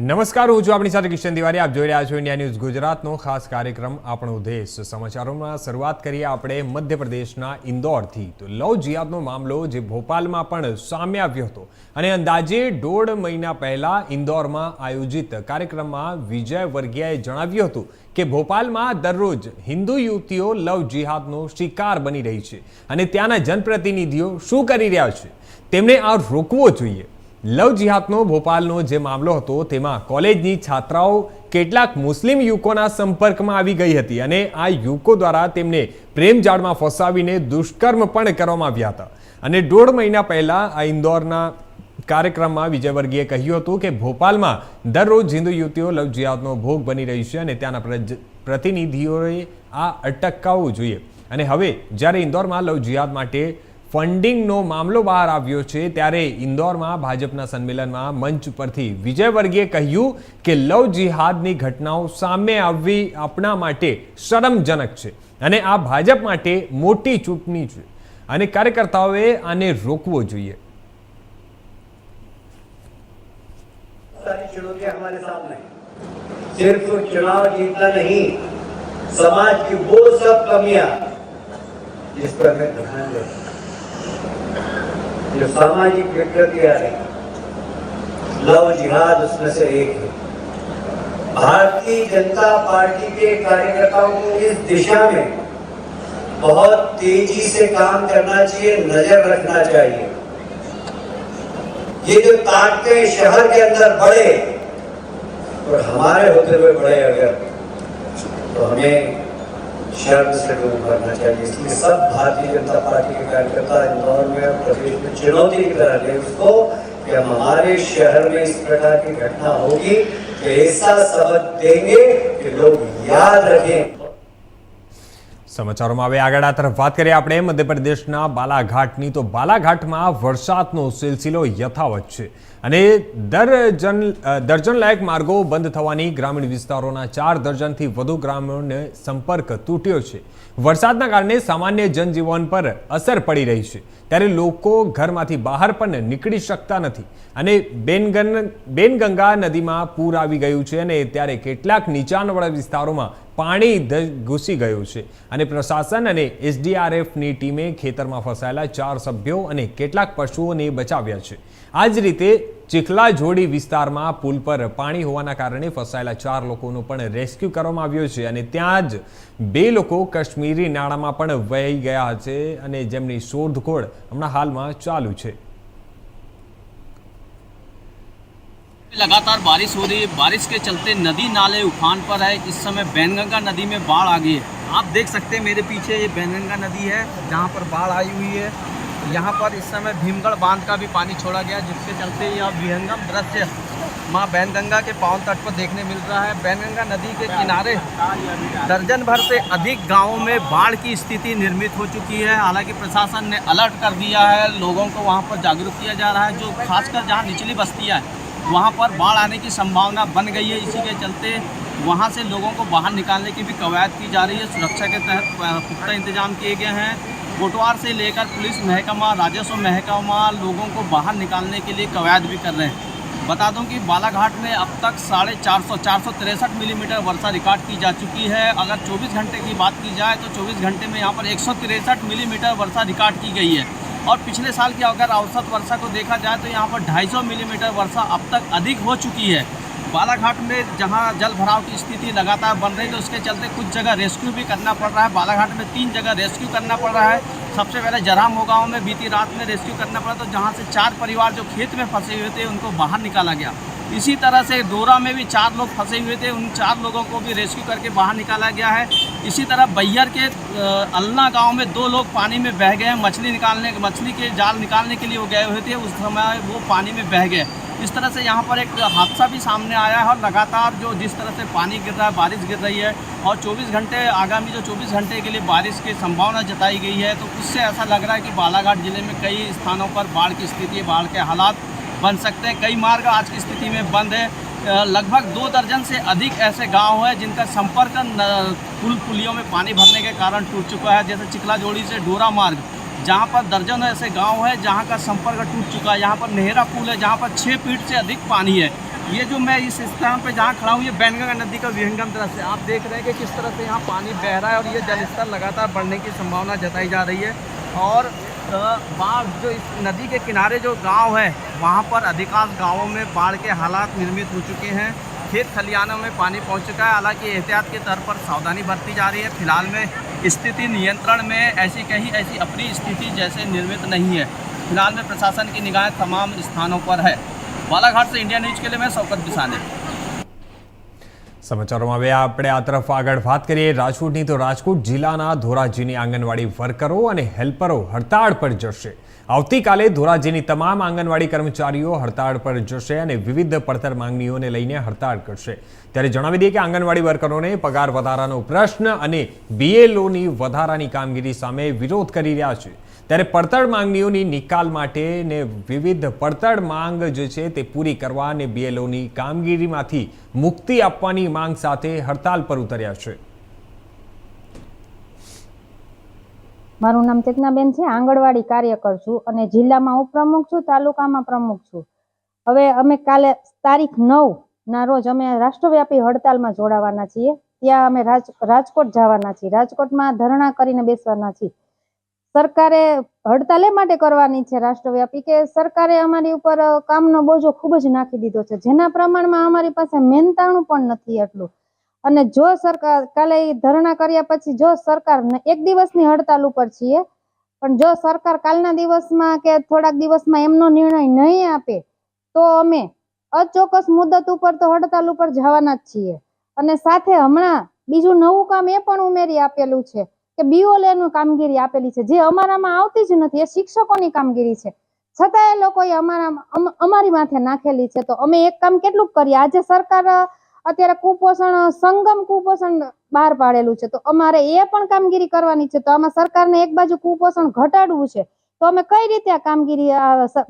નમસ્કાર, હું છું આપણી સાથે કિશન તિવારી. આપ જોઈ રહ્યા છો ઇન્ડિયા ન્યૂઝ ગુજરાતનો ખાસ કાર્યક્રમ, આપણો દેશ સમાચારોમાં શરૂઆત કરીએ આપણે મધ્યપ્રદેશના ઇન્દોરથી. તો લવ જિહાદનો મામલો જે ભોપાલમાં પણ સામે આવ્યો હતો અને અંદાજે દોઢ મહિના પહેલા ઇન્દોરમાં આયોજિત કાર્યક્રમમાં વિજય વર્ગિયાએ જણાવ્યું હતું કે ભોપાલમાં દરરોજ હિન્દુ યુવતીઓ લવ જિહાદનો શિકાર બની રહી છે અને ત્યાંના જનપ્રતિનિધિઓ શું કરી રહ્યા છે? તેમને આ રોકવો જોઈએ. લવ જિહાદનો ભોપાલનો જે મામલો હતો, તેમાં કોલેજની છાત્રાઓ કેટલાક મુસ્લિમ યુવકોના સંપર્કમાં આવી ગઈ હતી અને આ યુવકો દ્વારા તેમને પ્રેમજાળમાં ફસાવીને દુષ્કર્મ પણ કરવામાં આવ્યા હતા. અને દોઢ મહિના પહેલાં આ ઇન્દોરના કાર્યક્રમમાં વિજયવર્ગીએ કહ્યું હતું કે ભોપાલમાં દરરોજ હિન્દુ યુવતીઓ લવ જિહાદનો ભોગ બની રહી છે અને ત્યાંના પ્રતિનિધિઓએ આ અટકાવવું જોઈએ. અને હવે જ્યારે ઇન્દોરમાં લવ જિહાદ માટે ફંડિંગનો મામલો બહાર આવ્યો છે ત્યારે ઇન્દોરમાં ભાજપના સંમેલનમાં મંચ પરથી વિજય વર્ગીએ કહ્યું કે લવ જિહાદની ઘટનાઓ સામે આવવી આપણા માટે શરમજનક છે અને આ ભાજપ માટે મોટી ચૂંટણી છે અને કાર્યકર્તાઓએ આને રોકવો જોઈએ सारी चुनौतियां हमारे सामने हैं। सिर्फ चुनाव जीतना नहीं समाज की वो सब कमियां जिस पर हमें ध्यान देना जो सामाजिक विकृति आ रही। लव, जिहाद, उसमें से एक। है भारतीय जनता पार्टी के कार्यकर्ताओं को इस दिशा में बहुत तेज़ी से काम करना चाहिए, नज़र रखना चाहिए। ये जो ताकते शहर के अंदर बढ़े, और हमारे होते हुए बढ़े अगर तो हमें शर्म से दूर करना चाहिए इसलिए सब भारतीय जनता पार्टी के कार्यकर्ता इंदौर में और प्रदेश में चुनौती की तरह ले उसको कि हम हमारे शहर में इस प्रकार की घटना होगी तो ऐसा सबक देंगे कि लोग याद रखें સમાચારોમાં હવે આગળ આ તરફ વાત કરીએ આપણે મધ્યપ્રદેશના બાલાઘાટની તો બાલાઘાટમાં વરસાદનો સિલસિલો યથાવત છે અને દર્જન દર્જન લાયક માર્ગો બંધ થવાની ગ્રામીણ વિસ્તારોના ચાર દર્જનથી વધુ ગ્રામીણને સંપર્ક તૂટ્યો છે. વરસાદના કારણે સામાન્ય જનજીવન પર અસર પડી રહી છે. ત્યારે લોકો ઘરમાંથી બહાર પણ નીકળી શકતા નથી અને બેનગન, બેનગંગા નદીમાં પૂર આવી ગયું છે અને ત્યારે કેટલાક નીચાણવાળા વિસ્તારોમાં પાણી ઘૂસી ગયું છે. અને પ્રશાસન અને એસડીઆરએફની ટીમે ખેતરમાં ફસાયેલા ચાર સભ્યો અને કેટલાક પશુઓને બચાવ્યા છે. આ જ રીતે ચીખલા જોડી વિસ્તારમાં પુલ પર પાણી હોવાના કારણે ફસાયેલા ચાર લોકોનું પણ રેસ્ક્યુ કરવામાં આવ્યો છે અને ત્યાં જ બે લોકો કાશ્મીરી નાળામાં પણ વહી ગયા છે અને જેમની શોધખોળ હમણાં હાલમાં ચાલુ છે लगातार बारिश हो रही है बारिश के चलते नदी नाले उफान पर है इस समय बैनगंगा नदी में बाढ़ आ गई है आप देख सकते हैं मेरे पीछे ये बैनगंगा नदी है जहाँ पर बाढ़ आई हुई है यहाँ पर इस समय भीमगढ़ बाँध का भी पानी छोड़ा गया, जिसके चलते यह विहंगम दृश्य माँ बैनगंगा के पावन तट पर देखने मिल रहा है। बैनगंगा नदी के किनारे दर्जन भर से अधिक गाँवों में बाढ़ की स्थिति निर्मित हो चुकी है। हालाँकि प्रशासन ने अलर्ट कर दिया है, लोगों को वहाँ पर जागरूक किया जा रहा है, जो खासकर जहाँ निचली बस्तियाँ हैं, वहाँ पर बाढ़ आने की संभावना बन गई है। इसी के चलते वहाँ से लोगों को बाहर निकालने की भी कवायद की जा रही है। सुरक्षा के तहत पुख्ता इंतज़ाम किए गए हैं। कोटवार से लेकर पुलिस महकमा, राजस्व महकमा लोगों को बाहर निकालने के लिए कवायद भी कर रहे हैं। बता दूँ कि बालाघाट में अब तक साढ़े चार सौ चार सौ तिरसठ मिलीमीटर वर्षा रिकॉर्ड की जा चुकी है। अगर 24 घंटे की बात की जाए तो 24 घंटे में यहाँ पर एक सौ तिरसठ मिलीमीटर वर्षा रिकॉर्ड की गई है। और पिछले साल की अगर औसत वर्षा को देखा जाए तो यहाँ पर 250 मिलीमीटर वर्षा अब तक अधिक हो चुकी है। बालाघाट में जहाँ जल भराव की स्थिति लगातार बन रही है तो उसके चलते कुछ जगह रेस्क्यू भी करना पड़ रहा है। बालाघाट में तीन जगह रेस्क्यू करना पड़ रहा है। सबसे पहले जरामो गाँव में बीती रात में रेस्क्यू करना पड़ा तो जहाँ से चार परिवार जो खेत में फंसे हुए थे, उनको बाहर निकाला गया। इसी तरह से डोरा में भी चार लोग फंसे हुए थे, उन चार लोगों को भी रेस्क्यू करके बाहर निकाला गया है। इसी तरह बैयर के अल्ना गाँव में दो लोग पानी में बह गए मछली निकालने, मछली के जाल निकालने के लिए वो गए हुए थे। उस समय वो पानी में बह गए। इस तरह से यहाँ पर एक हादसा भी सामने आया है और लगातार जो जिस तरह से पानी गिर रहा है, बारिश गिर रही है और 24 घंटे, आगामी जो 24 घंटे के लिए बारिश की संभावना जताई गई है तो उससे ऐसा लग रहा है कि बालाघाट ज़िले में कई स्थानों पर बाढ़ की स्थिति, बाढ़ के हालात बन सकते हैं। कई मार्ग आज की स्थिति में बंद है। लगभग दो दर्जन से अधिक ऐसे गाँव हैं जिनका संपर्क पुल पुलियों में पानी भरने के कारण टूट चुका है, जैसे चिखला जोड़ी से डोरा मार्ग। जहाँ पर दर्जनों ऐसे गाँव है जहाँ का संपर्क टूट चुका है, यहाँ पर नेहरा पुल है, जहाँ पर छः फीट से अधिक पानी है। ये जो मैं इस स्थान पे जहाँ खड़ा हूँ, ये बैनगंगा नदी का विहंगम दृश्य है आप देख रहे हैं कि किस तरह से यहाँ पानी बह रहा है और ये जलस्तर लगातार बढ़ने की संभावना जताई जा रही है। और बाढ़ जो इस नदी के किनारे जो गाँव है, वहाँ पर अधिकांश गाँवों में बाढ़ के हालात निर्मित हो चुके हैं। खेत खलियानों में पानी पहुँच चुका है। हालाँकि एहतियात के तौर पर सावधानी बरती जा रही है। फ़िलहाल में स्थिति नियंत्रण में ऐसी कहीं ऐसी अपनी स्थिति जैसे निर्मित नहीं है फिलहाल में प्रशासन की निगाहें तमाम स्थानों पर है बालाघाट से इंडिया न्यूज के लिए मैं शौकत बिसाने સમાચારોમાં હવે આપણે આ તરફ આગળ વાત કરીએ રાજકોટની તો રાજકોટ જિલ્લાના ધોરાજીની આંગણવાડી વર્કરો અને હેલ્પરો હડતાળ પર જશે આવતીકાલે ધોરાજીની તમામ આંગણવાડી કર્મચારીઓ હડતાળ પર જશે અને વિવિધ પડતર માંગણીઓને લઈને હડતાળ કરશે. ત્યારે જણાવી દઈએ કે આંગણવાડી વર્કરોને પગાર વધારાનો પ્રશ્ન અને બીએલઓની વધારાની કામગીરી સામે વિરોધ કરી રહ્યા છે. ત્યારે પડતર માંગણીઓની નિકાલ માટે ને વિવિધ પડતર માંગ જે છે તે પૂરી કરવા અને બીએલઓની કામગીરીમાંથી મુક્તિ આપવાની માંગ સાથે હડતાળ પર ઉતર્યા છે. મારું નામ ચેતનાબેન છે, આંગણવાડી કાર્યકર છું અને જિલ્લામાં હું પ્રમુખ છું, તાલુકામાં પ્રમુખ છું. હવે અમે કાલે તારીખ નવ ના રોજ અમે રાષ્ટ્રવ્યાપી હડતાલમાં જોડાવાના છીએ. ત્યાં અમે રાજ, રાજકોટ જવાના છીએ. રાજકોટમાં ધરણા કરીને બેસવાના છીએ. સરકારે હડતાલ એ માટે કરવાની છે રાષ્ટ્રવ્યાપી કે સરકારે અમારી ઉપર કામનો બોજો ખૂબ જ નાખી દીધો છે. જેના પ્રમાણમાં અમારી પાસે મહેનતાણું પણ નથી એટલું અને જો સરકાર કાલે ધરણા કર્યા પછી જો સરકાર એક દિવસની હડતાલ ઉપર છીએ, પણ જો સરકાર કાલના દિવસમાં કે થોડાક દિવસમાં એમનો નિર્ણય નહીં આપે, તો અમે અચોક્કસ મુદત ઉપર તો હડતાલ ઉપર જવાના જ છીએ. અને સાથે હમણાં બીજું નવું કામ એ પણ ઉમેરી આપેલું છે કે બીઓલેનું કામગીરી આપેલી છે, જે અમારામાં આવતી જ નથી, એ શિક્ષકોની કામગીરી છે. છતાં એ લોકોએ અમારા અમારી માથે નાખેલી છે, તો અમે એક કામ કેટલું કરીએ? આજે સરકાર અત્યારે કુપોષણ, સંગમ કુપોષણ બહાર પાડેલું છે. તો અમારે એ પણ કામગીરી કરવાની છે. તો આમાં સરકારને એક બાજુ કુપોષણ ઘટાડવું છે. તો અમે કઈ રીતે આ કામગીરી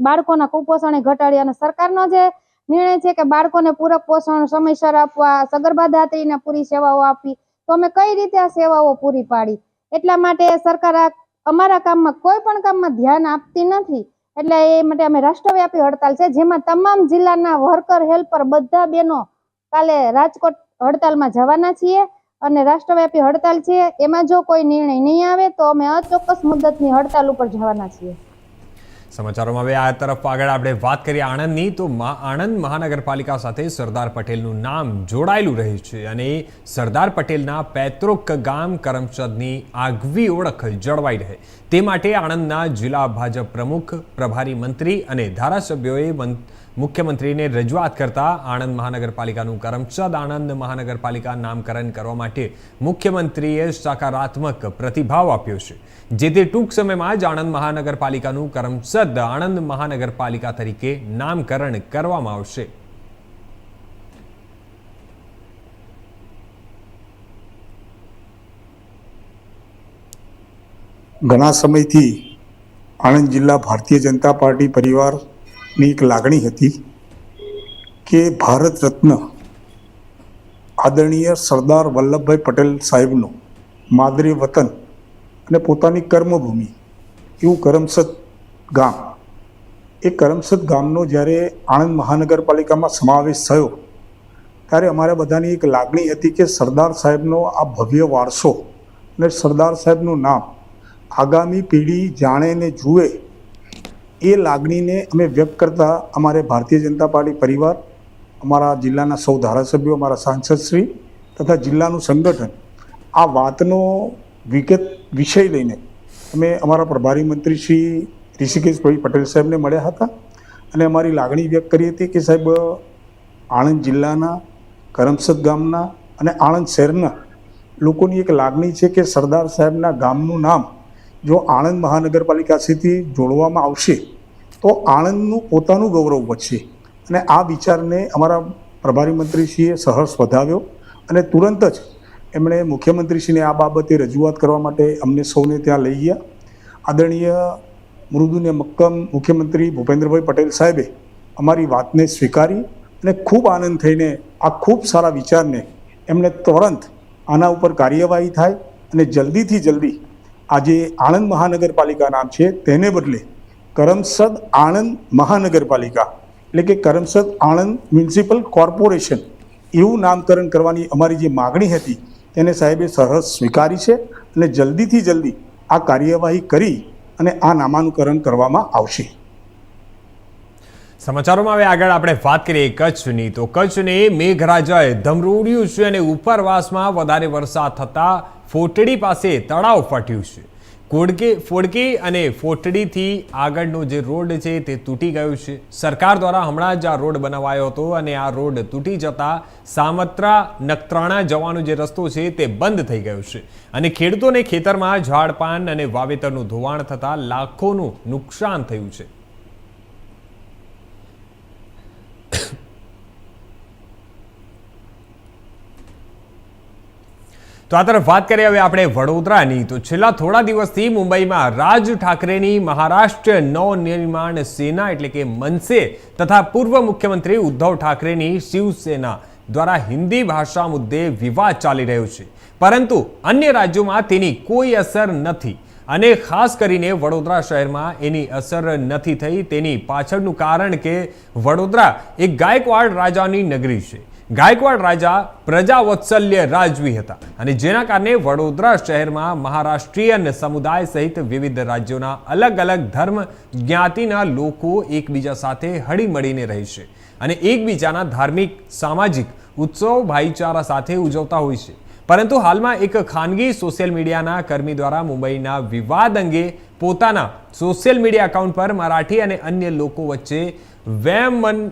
બાળકોના કુપોષણ ઘટાડી અને સરકારનો જે નિર્ણય છે કે બાળકોને પૂરક પોષણ, સમયસર આપવા સગર્ભાધાત્રીને પૂરી સેવાઓ આપવી, તો અમે કઈ રીતે આ સેવાઓ પૂરી પાડી? એટલા માટે સરકાર અમારા કામમાં કોઈ પણ કામમાં ધ્યાન આપતી નથી. એટલે એ માટે અમે રાષ્ટ્રવ્યાપી હડતાલ છે. જેમાં તમામ જિલ્લાના વર્કર, હેલ્પર બધા બેનો કાલે રાજકોટ હડતાલમાં જવાના છીએ અને રાષ્ટ્રવ્યાપી હડતાલ છે. એમાં જો કોઈ નિર્ણય નહીં આવે તો અમે અચોક્કસ મુદતની હડતાલ ઉપર જવાના છીએ. સમાચારોમાં હવે આ તરફ આગળ આપણે વાત કરીએ આણંદની. તો આણંદ મહાનગરપાલિકા સાથે સરદાર પટેલનું નામ જોડાયેલું રહ્યું છે અને સરદાર પટેલના પૈતૃક ગામ કરમસદની આગવી ઓળખ જળવાઈ રહે. તે માટે આણંદના જિલ્લા ભાજપ પ્રમુખ, પ્રભારી મંત્રી અને ધારાસભ્યોએ મં- મુખ્યમંત્રીને રજૂઆત કરતા આણંદ મહાનગરપાલિકાનું કરમસદ આણંદ મહાનગરપાલિકા નામકરણ કરવા માટે મુખ્યમંત્રીએ સકારાત્મક પ્રતિભાવ આપ્યો છે. જે તે ટૂંક સમયમાં જ આણંદ મહાનગરપાલિકાનું કરમસદ આણંદ મહાનગરપાલિકા તરીકે નામકરણ કરવામાં આવશે. ઘણા સમયથી આણંદ જિલ્લા ભારતીય જનતા પાર્ટી પરિવારની એક લાગણી હતી કે ભારત રત્ન આદરણીય સરદાર વલ્લભભાઈ પટેલ સાહેબનું માદરે વતન અને પોતાની કર્મભૂમિ, એવું કરમસદ ગામ. એ કરમસદ ગામનો જ્યારે આણંદ મહાનગરપાલિકામાં સમાવેશ થયો, ત્યારે અમારા બધાની એક લાગણી હતી કે સરદાર સાહેબનો આ ભવ્ય વારસો અને સરદાર સાહેબનું નામ આગામી પેઢી જાણે ને જુએ એ લાગણીને અમે વ્યક્ત કરતા અમારે ભારતીય જનતા પાર્ટી પરિવાર, અમારા જિલ્લાના સૌ ધારાસભ્યો, અમારા સાંસદશ્રી તથા જિલ્લાનું સંગઠન આ વાતનો વિગત વિષય લઈને અમે અમારા પ્રભારી મંત્રી શ્રી ઋષિકેશભાઈ પટેલ સાહેબને મળ્યા હતા અને અમારી લાગણી વ્યક્ત કરી હતી કે સાહેબ, આણંદ જિલ્લાના, કરમસદ ગામના અને આણંદ શહેરના લોકોની એક લાગણી છે કે સરદાર સાહેબના ગામનું નામ જો આણંદ મહાનગરપાલિકાથી જોડવામાં આવશે, તો આણંદનું પોતાનું ગૌરવ વધશે. અને આ વિચારને અમારા પ્રભારી મંત્રીશ્રીએ સહર્ષ વધાવ્યો અને તુરંત જ એમણે મુખ્યમંત્રીશ્રીને આ બાબતે રજૂઆત કરવા માટે અમને સૌને ત્યાં લઈ ગયા. આદરણીય મૃદુને મક્કમ મુખ્યમંત્રી ભૂપેન્દ્રભાઈ પટેલ સાહેબે અમારી વાતને સ્વીકારી અને ખૂબ આનંદ થઈને આ ખૂબ સારા વિચારને એમણે તુરંત આના ઉપર કાર્યવાહી થાય અને જલ્દીથી જલ્દી આજે આણંદ મહાનગરપાલિકા નામ છે. તેને બદલે કરમસદ આણંદ મહાનગરપાલિકા, એટલે કે કરમસદ આણંદ મ્યુનિસિપલ કોર્પોરેશન, એવું નામકરણ કરવાની અમારી જે માગણી હતી, તેને સાહેબે સરહદ સ્વીકારી છે અને જલ્દીથી જલ્દી આ કાર્યવાહી કરી અને આ નામાનુકરણ કરવામાં આવશે. સમાચારોમાં હવે આગળ આપણે વાત કરીએ કચ્છની. તો કચ્છને મેઘરાજાએ ધમરોડ્યું છે અને ઉપરવાસમાં વધારે વરસાદ થતાં ફોટડી પાસે તળાવ ફાટ્યું છે. કોડકે ફોડકી અને ફોટડીથી આગળનો જે રોડ છે તે તૂટી ગયો છે. સરકાર દ્વારા હમણાં જ આ રોડ બનાવાયો હતો અને આ રોડ તૂટી જતા સામત્રા નખત્રાણા જવાનો જે રસ્તો છે તે બંધ થઈ ગયો છે. અને ખેડૂતોને ખેતરમાં ઝાડપાન અને વાવેતરનું ધોવાણ થતાં લાખોનું નુકસાન થયું છે. તો આ તરફ વાત કરીએ હવે આપણે વડોદરાની. તો છેલ્લા થોડા દિવસથી મુંબઈમાં રાજ ઠાકરેની મહારાષ્ટ્ર નવનિર્માણ સેના એટલે કે મનસે તથા પૂર્વ મુખ્યમંત્રી ઉદ્ધવ ઠાકરેની શિવસેના દ્વારા હિન્દી ભાષા મુદ્દે વિવાદ ચાલી રહ્યો છે. પરંતુ અન્ય રાજ્યોમાં તેની કોઈ અસર નથી અને ખાસ કરીને વડોદરા શહેરમાં એની અસર નથી થઈ. તેની પાછળનું કારણ કે વડોદરા એક ગાયકવાડ રાજાની નગરી છે. ગાયકવાડ રાજા પ્રજાવત્સલ્ય રાજવી હતા અને જેના કારણે વડોદરા શહેરમાં મહારાષ્ટ્રીયન સમુદાય સહિત વિવિધ રાજ્યોના અલગ અલગ ધર્મ જ્ઞાતિના લોકો એકબીજા સાથે હળીમળીને રહે છે અને એકબીજાના ધાર્મિક, સામાજિક ઉત્સવ ભાઈચારા સાથે ઉજવતા હોય છે. પરંતુ હાલમાં એક ખાનગી સોશિયલ મીડિયાના કર્મી દ્વારા મુંબઈના વિવાદ અંગે પોતાના સોશિયલ મીડિયા એકાઉન્ટ પર મરાઠી અને અન્ય લોકો વચ્ચે વેમન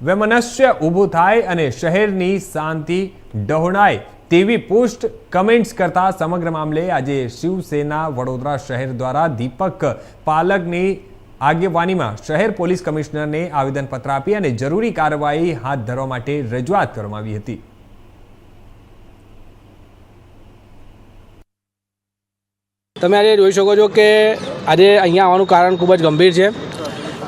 વૈમનસ્ય ઊભું થાય અને શહેરની શાંતિ ડહોળાય તેવી પોસ્ટ કમેન્ટ્સ કરતા સમગ્ર મામલે આજે શિવસેના વડોદરા શહેર દ્વારા દીપક પાલકની આગેવાનીમાં શહેર પોલીસ કમિશનરને આવેદનપત્ર આપી અને જરૂરી કાર્યવાહી હાથ ધરવા માટે રજૂઆત કરવામાં આવી હતી. તમે આજે જોઈ શકો છો કે આજે અહીંયા આવવાનું કારણ ખૂબ જ ગંભીર છે.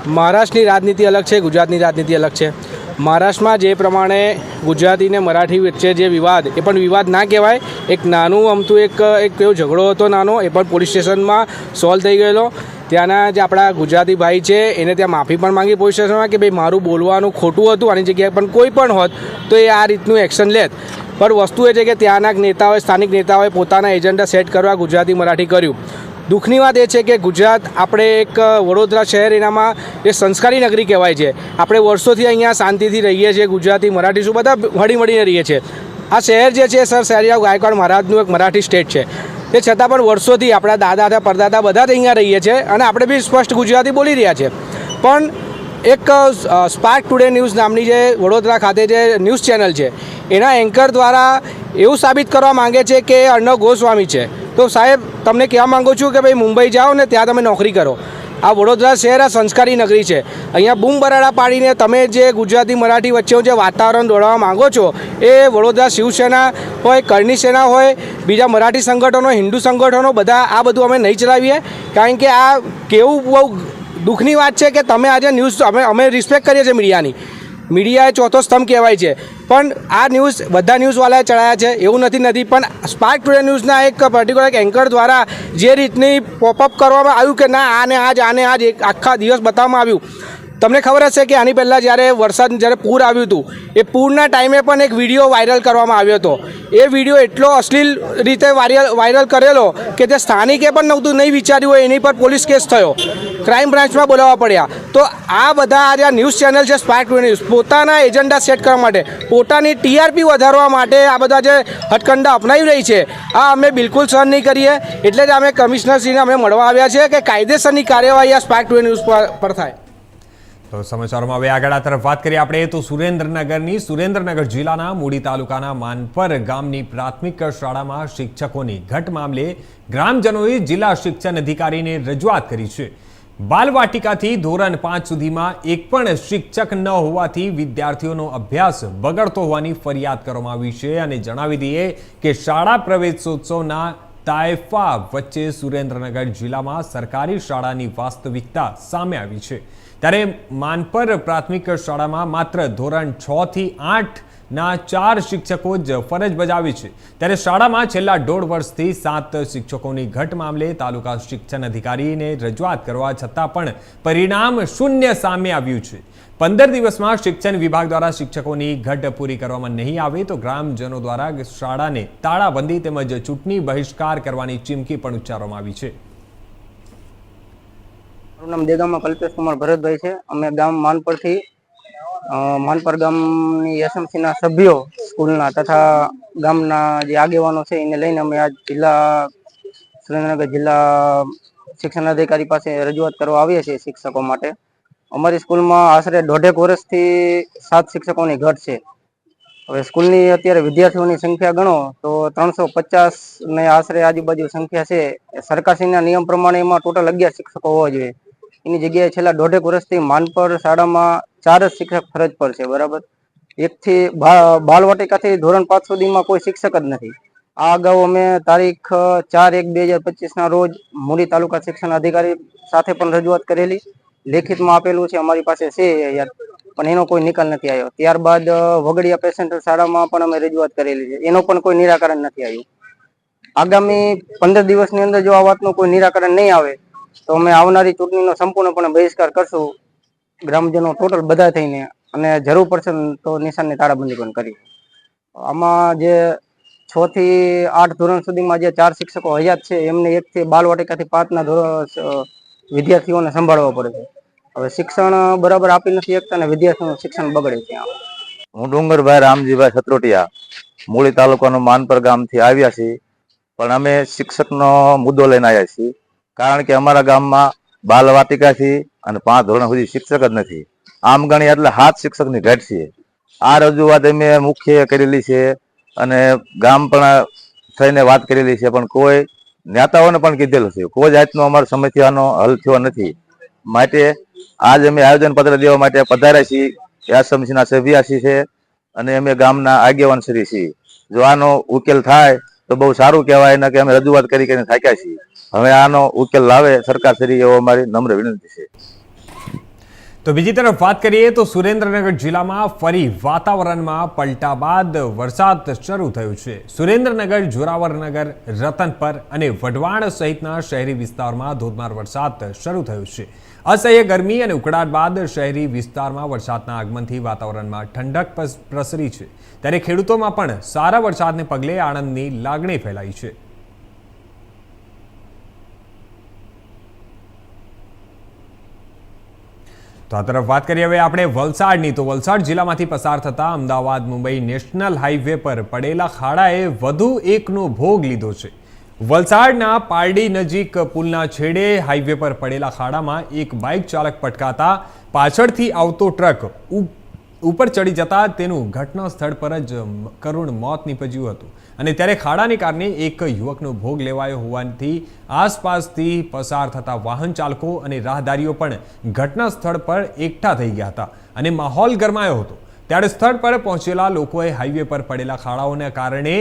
મહારાષ્ટ્રની રાજનીતિ અલગ છે, ગુજરાતની રાજનીતિ અલગ છે. મહારાષ્ટ્રમાં જે પ્રમાણે ગુજરાતી ને મરાઠી વચ્ચે જે વિવાદ, એ પણ વિવાદ ના કહેવાય. એક નાનું અમતું એક એક એવો ઝઘડો હતો નાનો, એ પણ પોલીસ સ્ટેશનમાં સોલ્વ થઈ ગયેલો. ત્યાંના જે આપણા ગુજરાતી ભાઈ છે, એને ત્યાં માફી પણ માંગી પોલીસ સ્ટેશનમાં કે ભાઈ મારું બોલવાનું ખોટું હતું, આની જગ્યાએ પણ કોઈ પણ હોત, તો એ આ રીતનું એક્શન લેત. પણ વસ્તુ એ છે કે ત્યાંના નેતાઓએ, સ્થાનિક નેતાઓએ પોતાના એજન્ડા સેટ કરવા ગુજરાતી મરાઠી કર્યું. દુઃખની વાત એ છે કે ગુજરાત આપણે એક વડોદરા શહેર એનામાં એ સંસ્કારી નગરી કહેવાય છે. આપણે વર્ષોથી અહીંયા શાંતિથી રહીએ છીએ, ગુજરાતી, મરાઠી શું બધા હળી મળીને રહીએ છીએ. આ શહેર જે છે, સર સયાજીરાવ ગાયકવાડ મહારાજનું એક મરાઠી સ્ટેટ છે. તે છતાં પણ વર્ષોથી આપણા દાદા હતા, પરદાદા બધા જ અહીંયા રહીએ છીએ અને આપણે બી સ્પષ્ટ ગુજરાતી બોલી રહ્યા છે પણ એક સ્પાર્ક ટુડે ન્યૂઝ નામની જે વડોદરા ખાતે જે ન્યૂઝ ચેનલ છે, એના એન્કર દ્વારા એવું સાબિત કરવા માંગે છે કે એ અર્ણવ ગોસ્વામી છે. તો સાહેબ, તમને કહેવા માગું છું કે ભાઈ મુંબઈ જાઓ ને ત્યાં તમે નોકરી કરો. આ વડોદરા શહેર આ સંસ્કારી નગરી છે. અહીંયા બૂમ બરાડા પાડીને તમે જે ગુજરાતી, મરાઠી વચ્ચેનું જે વાતાવરણ દોડાવવા માંગો છો, એ વડોદરા શિવસેના હોય, કરણી સેના હોય, બીજા મરાઠી સંગઠનો, હિન્દુ સંગઠનો, બધા આ બધું અમે નહીં ચલાવીએ. કારણ કે આ કેવું બહુ દુઃખની વાત છે કે તમે આજે ન્યૂઝ, અમે અમે રિસ્પેક્ટ કરીએ છીએ મીડિયાની. મીડિયા ચોથો સ્તંભ કહેવાય છે. પણ આ ન્યૂઝ બધા ન્યૂઝવાળાએ ચડાયા છે, એવું નથી નથી. પણ સ્પાર્ક ટુડે ન્યૂઝના એક પર્ટિક્યુલર એક એન્કર દ્વારા જે રીતની પોપઅપ કરવામાં આવ્યું કે ના, આને આજ આને આજ એક આખા દિવસ બતાવવામાં આવ્યું. તમને ખબર હશે કે આની પહેલાં જ્યારે વરસાદ જ્યારે પૂર આવ્યું હતું, એ પૂરના ટાઈમે પણ એક વીડિયો વાયરલ કરવામાં આવ્યો હતો. એ વીડિયો એટલો અશ્લીલ રીતે વાયરલ વાયરલ કરેલો કે તે સ્થાનિકે પણ નહોતું, નહીં વિચાર્યું હોય, એની પર પોલીસ કેસ થયો. ક્રાઇમ બ્રાન્ચમાં બોલાવવા પડ્યા. તો આ બધા આ ન્યૂઝ ચેનલ છે, સ્પાર્ક ટુ ન્યૂઝ. પોતાના એજન્ડા સેટ કરવા માટે, પોતાની ટીઆરપી વધારવા માટે આ બધા જે હટકંડા અપનાવી રહી છે, આ અમે બિલકુલ સહન નહીં કરીએ. એટલે જ અમે કમિશનરશ્રીને અમે મળવા આવ્યા છે કે કાયદેસરની કાર્યવાહી આ સ્પાર્ક ટુ ન્યૂઝ પર થાય. તો સમાચારોમાં હવે આગળ આ તરફ વાત કરીએ. આપણે તો સુરેન્દ્રનગરની, સુરેન્દ્રનગર જિલ્લાના મૂડી તાલુકાના માનપર ગામની પ્રાથમિક શાળામાં શિક્ષકોની ઘટ મામલે ગ્રામજનોએ જિલ્લા શિક્ષણ અધિકારીને રજૂઆત કરી છે. બાલવાટિકાથી ધોરણ પાંચ સુધીમાં એક પણ શિક્ષક ન હોવાથી વિદ્યાર્થીઓનો અભ્યાસ બગડતો હોવાની ફરિયાદ કરવામાં આવી છે અને જણાવી દઈએ કે શાળા પ્રવેશોત્સવના તાયફા વચ્ચે સુરેન્દ્રનગર જિલ્લામાં સરકારી શાળાની વાસ્તવિકતા સામે આવી છે. ત્યારે માનપર પ્રાથમિક શાળામાં માત્ર ધોરણ છ થી આઠ ચાર શિક્ષકો જ ફરજ બજાવી છે. ત્યારે શાળામાં છેલ્લા દોઢ વર્ષથી સાત શિક્ષકોની ઘટ મામલે તાલુકા શિક્ષણ અધિકારીને રજૂઆત કરવા છતાં પણ પરિણામ શૂન્ય સામે આવ્યું છે. પંદર દિવસમાં શિક્ષણ વિભાગ દ્વારા શિક્ષકોની ઘટ પૂરી કરવામાં નહીં આવે તો ગ્રામજનો દ્વારા શાળાને તાળાબંધી તેમજ ચૂંટણી બહિષ્કાર કરવાની ચીમકી પણ ઉચ્ચારવામાં આવી છે. મારું નામ દેગામમાં કલ્પેશ કુમાર ભરતભાઈ છે. અમે ગામ માનપરથી માનપર ગામની એસએમસીના સભ્યો સ્કૂલના તથા ગામના જે આગેવાનો છે એને લઈને અમે આજ જિલ્લા, સુરેન્દ્રનગર જિલ્લા શિક્ષણ અધિકારી પાસે રજૂઆત કરવા આવીએ છીએ શિક્ષકો માટે. અમારી સ્કૂલમાં આશરે દોઢેક વર્ષથી સાત શિક્ષકોની ઘટ છે. હવે સ્કૂલની અત્યારે વિદ્યાર્થીઓની સંખ્યા ગણો તો ત્રણસો પચાસ ને આશરે આજુબાજુ સંખ્યા છે. સરકારશ્રીના નિયમ પ્રમાણે એમાં ટોટલ અગિયાર શિક્ષકો હોવા જોઈએ. એની જગ્યાએ છેલ્લા દોઢેક વર્ષથી માનપર શાળામાં ચાર જ શિક્ષક ફરજ પર છે, બરાબર? એકથી બાલવાટિકાથી ધોરણ પાંચ સુધીમાં કોઈ શિક્ષક જ નથી. આ અગાઉ અમે તારીખ ચાર એક બે હજાર પચીસના રોજ મૂડી તાલુકા શિક્ષણ અધિકારી સાથે પણ રજૂઆત કરેલી. લેખિતમાં આપેલું છે, અમારી પાસે છે યાર પણ એનો કોઈ નિકાલ નથી આવ્યો. ત્યારબાદ વગડિયા પેસેન્ટર શાળામાં પણ અમે રજૂઆત કરેલી છે. એનો પણ કોઈ નિરાકરણ નથી આવ્યું. આગામી પંદર દિવસની અંદર જો આ વાતનું કોઈ નિરાકરણ નહીં આવે તો અમે આવનારી ચૂંટણીનો સંપૂર્ણપણે બહિષ્કાર કરશું. ગ્રામજનો ટોટલ બધા થઈને અને જરૂર પડશે તો નિશાનની તાળાબંધી પણ કરી. આમાં જે છ થી આઠ ધોરણ સુધીમાં જે ચાર શિક્ષકો હયાત છે, એમને એકથી બાલવાટિકાથી પાંચના ધોરણ વિદ્યાર્થીઓને સંભાળવા પડે છે. હવે શિક્ષણ બરાબર આપી નથી શકતા અને વિદ્યાર્થીઓનું શિક્ષણ બગડે છે હું ડુંગરભાઈ રામજીભાઈ સત્રોટિયા, મૂળી તાલુકાનું માનપર ગામથી આવ્યા છીએ. પણ અમે શિક્ષકનો મુદ્દો લઈને આવ્યા છીએ. કારણ કે અમારા ગામમાં બાલવાટિકાથી અને પાંચ ધોરણ સુધી શિક્ષક જ નથી. આમ ગણી એટલે હાથ શિક્ષકની ઘટ છે. આ રજૂઆત અમે મુખ્ય કરેલી છે અને ગામ પણ થઈને વાત કરેલી છે, પણ કોઈ નેતાઓને પણ કીધેલું છે. કોઈ જાતનો અમારો સમસ્યાનો હલ થયો નથી. માટે આજ અમે આયોજન પત્ર દેવા માટે પધાર્યા છીએ. એસએમસીના સભ્ય છે અને અમે ગામના આગેવાન શ્રી છીએ. જો આનો ઉકેલ થાય તો બહુ સારું કહેવાય ને કે અમે રજૂઆત કરી કરીને થાક્યા છીએ. હવે આનો ઉકેલ લાવે સરકાર શ્રી એવો અમારી નમ્ર વિનંતી છે. તો બીજી તરફ વાત કરીએ તો સુરેન્દ્રનગર જિલ્લામાં ફરી વાતાવરણમાં પલટા બાદ વરસાદ શરૂ થયો છે. સુરેન્દ્રનગર, જોરાવરનગર રતનપર અને વઢવાણ સહિતના શહેરી વિસ્તારમાં ધોધમાર વરસાદ શરૂ થયો છે. અસહ્ય ગરમી અને ઉકળાટ બાદ શહેરી વિસ્તારમાં વરસાદના આગમનથી વાતાવરણમાં ઠંડક પ્રસરી છે. ત્યારે ખેડૂતોમાં પણ સારા વરસાદને પગલે આનંદની લાગણી ફેલાઈ છે. તો આ તરફ વાત કરીએ હવે આપણે વલસાડની. તો વલસાડ જિલ્લામાંથી પસાર થતા અમદાવાદ, મુંબઈ નેશનલ હાઈવે પર પડેલા ખાડાએ વધુ એકનો ભોગ લીધો છે. વલસાડના પારડી નજીક પુલના છેડે હાઈવે પર પડેલા ખાડામાં એક બાઇક ચાલક પટકાતા પાછળથી આવતો ટ્રક ઉપ- ઉપર ચડી જતા તેનું ઘટના સ્થળ પર જ કરુણ મોત નીપજ્યું હતું. અને ત્યારે ખાડાને કારણે એક યુવકનો ભોગ લેવાયો હોવાથી આસપાસથી પસાર થતા વાહન ચાલકો અને રાહદારીઓ પણ ઘટના સ્થળ પર એકઠા થઈ ગયા હતા અને માહોલ ગરમાયો હતો. ત્યારે સ્થળ પર પહોંચેલા લોકોએ હાઈવે પર પડેલા ખાડાઓને કારણે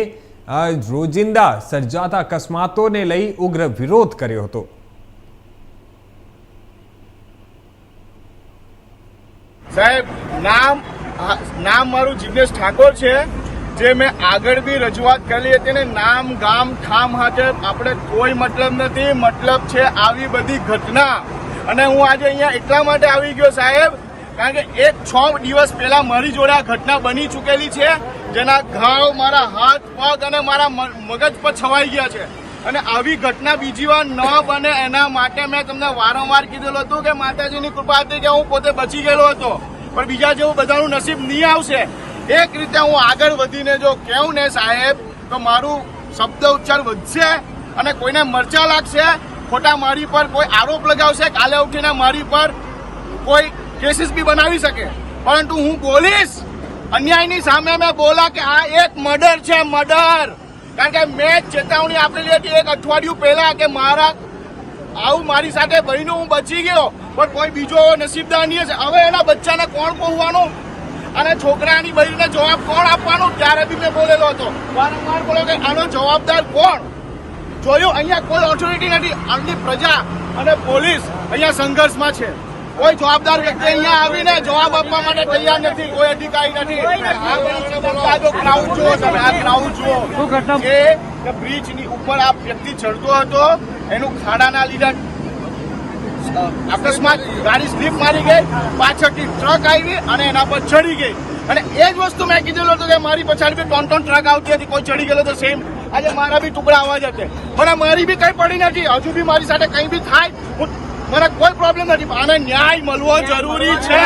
રોજિંદા સર્જાતા અકસ્માતોને લઈ ઉગ્ર વિરોધ કર્યો હતો. સાહેબ, નામ નામ મારું જિગ્નેશ ઠાકોર છે. જે મેં આગળ બી રજૂઆત કરેલી હતી ને નામ, ગામ, ઠામ હાથે આપણે કોઈ મતલબ નથી. મતલબ છે આવી બધી ઘટના. અને હું આજે અહીંયા એટલા માટે આવી ગયો સાહેબ, કારણ કે એક છ દિવસ પહેલા મારી જોડે આ ઘટના બની ચૂકેલી છે, જેના ઘાવ મારા હાથ, પગ અને મારા મગજ પર છવાઈ ગયા છે. અને આવી ઘટના બીજી વાર ન બને એના માટે મેં તમને વારંવાર કીધેલું હતું કે માતાજીની કૃપા હતી કે હું પોતે બચી ગયેલો હતો. પણ બીજા જેવું બધાનું નસીબ નહીં આવશે. એક રીતે હું આગળ વધીને જો કહું ને સાહેબ, તો મારું શબ્દ ઉચ્ચાર વધશે અને કોઈને મરચા લાગશે, ખોટા મારી પર કોઈ આરોપ લગાવશે, કાલે ઉઠીને મારી પર કોઈ કેસીસ બી બનાવી શકે. પરંતુ હું બોલીશ અન્યાયની સામે મેં બોલા કે આ એક મર્ડર છે મર્ડર કારણ કે મેં ચેતવણી આપેલી હતી એક અઠવાડિયું પહેલા કે મારા, આવું મારી સાથે ભાઈનું હું બચી ગયો, પણ કોઈ બીજો નસીબદાર નહીં હશે. હવે એના બચ્ચાને કોણ કહવાનું અને છોકરાની બહેનને જવાબ કોણ આપવાનો? ત્યારે બી મેં બોલેલો હતો. વારંવાર બોલો કે આનો જવાબદાર કોણ? જોયું અહીંયા કોઈ ઓથોરિટી નથી. આમની પ્રજા અને પોલીસ અહીંયા સંઘર્ષમાં છે. કોઈ જવાબદાર વ્યક્તિ અહીંયા આવીને જવાબ આપવા માટે તૈયાર નથી. કોઈ અધિકારી નથી. આ બધું ક્રાઉડ જુઓ તમે આ ક્રાઉડ જુઓ. કે બ્રિજની ઉપર આ વ્યક્તિ ચડતો હતો એનું ખાડાના લીધે અકસ્માત, ગાડી સ્લીપ મારી ગઈ, પાછળથી ટ્રક આવી અને એના પર ચડી ગઈ. અને એ જ વસ્તુ મેં કીધેલું હતું કે મારી પછાડી બી ત્રણ ત્રણ ટ્રક આવતી હતી, કોઈ ચડી ગયેલો તો સેમ આજે મારા બી ટુકડા આવવા જતે પણ મારી બી કઈ પડી નથી. હજુ બી મારી સાથે કંઈ બી થાય મને કોઈ પ્રોબ્લેમ નથી. આને ન્યાય મળવો જરૂરી છે.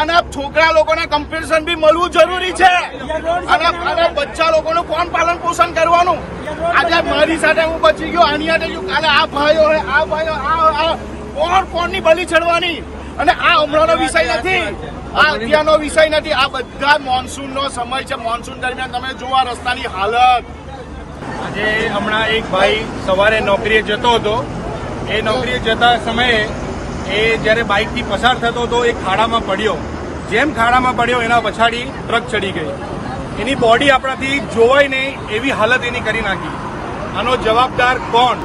અને છોકરા લોકોને કમ્પેરિઝન બી મળવું જરૂરી છે. અને અને બચ્ચા લોકોનું કોણ પાલન પોષણ કરવાનું? આજે મારી સાથે હું બચી ગયો. આની સાથે કાલે આ ભાઈઓ આ ભાઈઓ આ કોણ કોણની બલી ચડવાની? અને આ હમણાંનો વિષય નથી. આ અત્યારનો વિષય નથી. આ બધા મોન્સૂનનો સમય છે. મોન્સૂન દરમિયાન તમે જુઓ આ રસ્તાની હાલત. આજે હમણાં એક ભાઈ સવારે નોકરીએ જતો હતો. એ નોકરીએ જતા સમયે એ જ્યારે બાઇકથી પસાર થતો હતો એ ખાડામાં પડ્યો. જેમ ખાડામાં પડ્યો એના પછાડી ટ્રક ચડી ગઈ. એની બોડી આપણાથી જોવાય નહીં એવી હાલત એની કરી નાખી. આનો જવાબદાર કોણ?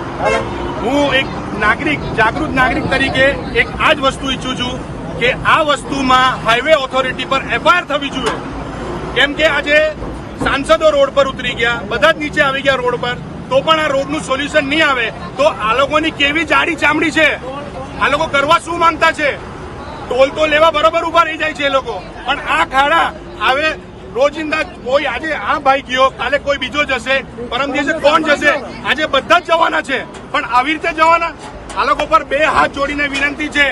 હું એક નાગરિક, જાગૃત નાગરિક તરીકે એક આ જ વસ્તુ ઈચ્છું છું કે આ વસ્તુમાં હાઈવે ઓથોરિટી પર એફઆઈઆર થવી જોઈએ. કેમ કે આજે સાંસદો રોડ પર ઉતરી ગયા, બધા જ નીચે આવી ગયા રોડ પર, તો પણ આ રોડનું સોલ્યુશન નહીં આવે, તો આ લોકોની કેવી જાડી ચામડી છે? આ લોકો કરવા શું માંગતા છે? ટોલ તો લેવા બરોબર ઊભા રહી જાય છે એ લોકો, પણ આ ખાડા હવે રોજિંદા કોઈ આજે આ ભાઈ ગયો કાલે કોઈ બીજો જશે પરમ દિવસે કોણ જશે? આજે બધા જ જવાના છે. પણ આવી રીતે જવાના આ લોકો પર બે હાથ જોડીને વિનંતી છે.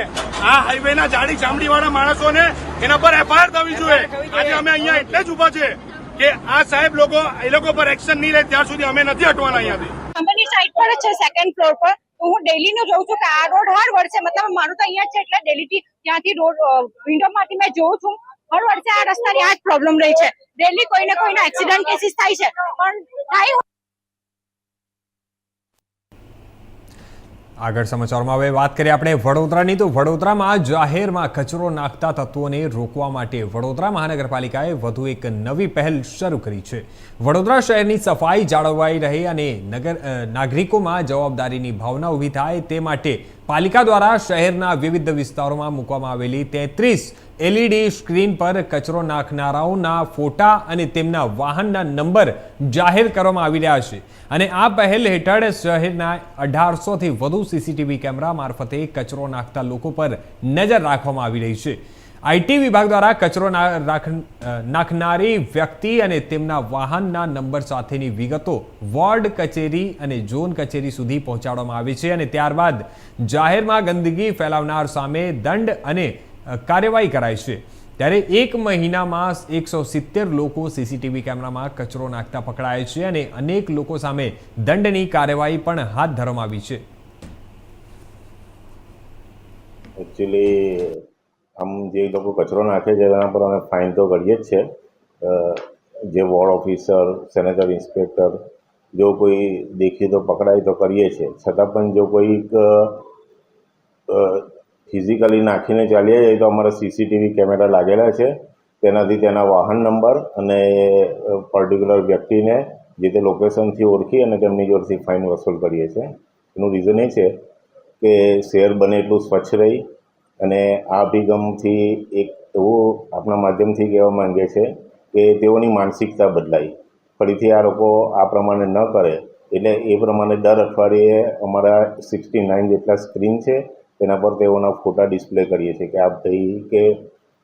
આ હાઈવેના જાડી ચામડી વાળા માણસોને એના પર એફઆઈઆર થવી જોઈએ. આજે અમે અહીંયા એટલે જ ઊભા છે કે આ સાહેબ લોકો એ લોકો પર એક્શન નહીં લે ત્યાં સુધી અમે નથી હટવાના અહીંયાથી. કંપની સાઈડ પર જ છે સેકન્ડ ફ્લોર પર. હું ડેલી નું જોઉં છું કે આ રોડ હર વર્ષે મતલબ મારું તો અહીંયા છે એટલે ડેલી થી ત્યાંથી રોડ વિન્ડો માંથી મેં જોઉં છું. હર વર્ષે આ રસ્તાની આ જ પ્રોબ્લેમ રહી છે. ડેલી કોઈને કોઈના એક્સિડન્ટ કેસીસ થાય છે. પણ થાય આગળ સમાચારમાં હવે વાત કરીએ આપણે વડોદરાની. તો વડોદરામાં જાહેરમાં કચરો નાખતા તત્વોને રોકવા માટે વડોદરા મહાનગરપાલિકાએ વધુ એક નવી પહેલ શરૂ કરી છે. વડોદરા શહેરની સફાઈ જાળવાઈ રહે અને નગર નાગરિકોમાં જવાબદારીની ભાવના ઊભી થાય તે માટે પાલિકા દ્વારા શહેરના વિવિધ વિસ્તારોમાં મૂકવામાં આવેલી તેત્રીસ એલઈડી સ્ક્રીન પર કચરો નાખનારાઓના ફોટા અને તેમના વાહનના નંબર જાહેર કરવામાં આવી રહ્યા છે. અને આ પહેલ હેઠળ શહેરના અઢારસોથી વધુ સીસીટીવી કેમેરા મારફતે કચરો નાખતા લોકો પર નજર રાખવામાં આવી રહી છે. આઈટી વિભાગ દ્વારા કચરો નાખનારી વ્યક્તિ અને તેમના વાહનના નંબર સાથેની વિગતો વોર્ડ, કચેરી અને ઝોન કચેરી સુધી પહોંચાડવામાં આવી છે અને ત્યારબાદ જાહેરમાં ગંદકી ફેલાવનાર સામે દંડ અને કાર્યવાહી કરાય છે. ત્યારે એક મહિનામાં એકસો સિત્તેર લોકો સીસીટીવી કેમેરામાં કચરો નાખતા પકડાય છે અને અનેક લોકો સામે દંડની કાર્યવાહી પણ હાથ ધરવામાં આવી છે. એકચ્યુઅલી આમ જે લોકો કચરો નાખે છે એના પર અમે ફાઇન તો કરીએ જ છે જે વોર્ડ ઓફિસર સેનેટર ઇન્સ્પેક્ટર જો કોઈ દેખીએ તો પકડાય તો કરીએ છીએ. છતાં પણ જો કોઈક ફિઝિકલી નાખીને ચાલીએ જાય તો અમારા સીસીટીવી કેમેરા લાગેલા છે. તેનાથી તેના વાહન નંબર અને પર્ટિક્યુલર વ્યક્તિને જે તે લોકેશનથી ઓળખી અને તેમની જોડેથી ફાઇન વસૂલ કરીએ છીએ. એનું રીઝન એ છે કે શહેર બને એટલું સ્વચ્છ રહી અને આ અભિગમથી એક એવું આપણા માધ્યમથી કહેવા માંગે છે કે તેઓની માનસિકતા બદલાય. ફરીથી આ લોકો આ પ્રમાણે ન કરે. એટલે એ પ્રમાણે દર અઠવાડિયે અમારા સિક્સટી નાઇન જેટલા સ્ક્રીન છે તેના પર તેઓના ફોટા ડિસ્પ્લે કરીએ છીએ કે આ ભાઈ કે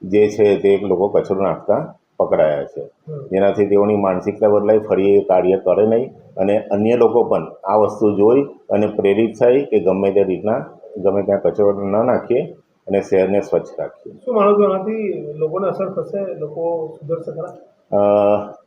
જે છે તે લોકો કચરો નાખતા પકડાયા છે. જેનાથી તેઓની માનસિકતા બદલાય ફરી એ કાર્ય કરે નહીં અને અન્ય લોકો પણ આ વસ્તુ જોઈ અને પ્રેરિત થાય કે ગમે તે રીતના ગમે ત્યાં કચરો ન નાખીએ અને શહેરને સ્વચ્છ રાખીએ. શું માનો છો આનાથી લોકોને અસર થશે? લોકો સુધરશે ખરા?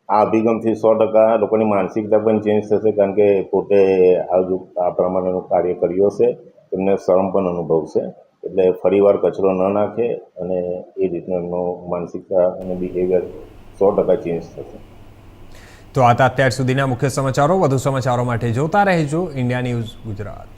આ અભિગમથી સો ટકા લોકોની માનસિકતા પણ ચેન્જ થશે કારણ કે પોતે આજુ આ પ્રમાણેનું કાર્ય કર્યું હશે તેમને શરમ પણ અનુભવશે. એટલે ફરીવાર કચરો ન નાખે અને એ રીતનું એમનું માનસિકતા અને બિહેવિયર સો ટકા ચેન્જ થશે. તો આ હતા અત્યાર સુધીના મુખ્ય સમાચારો. વધુ સમાચારો માટે જોતા રહેજો. India News Gujarat.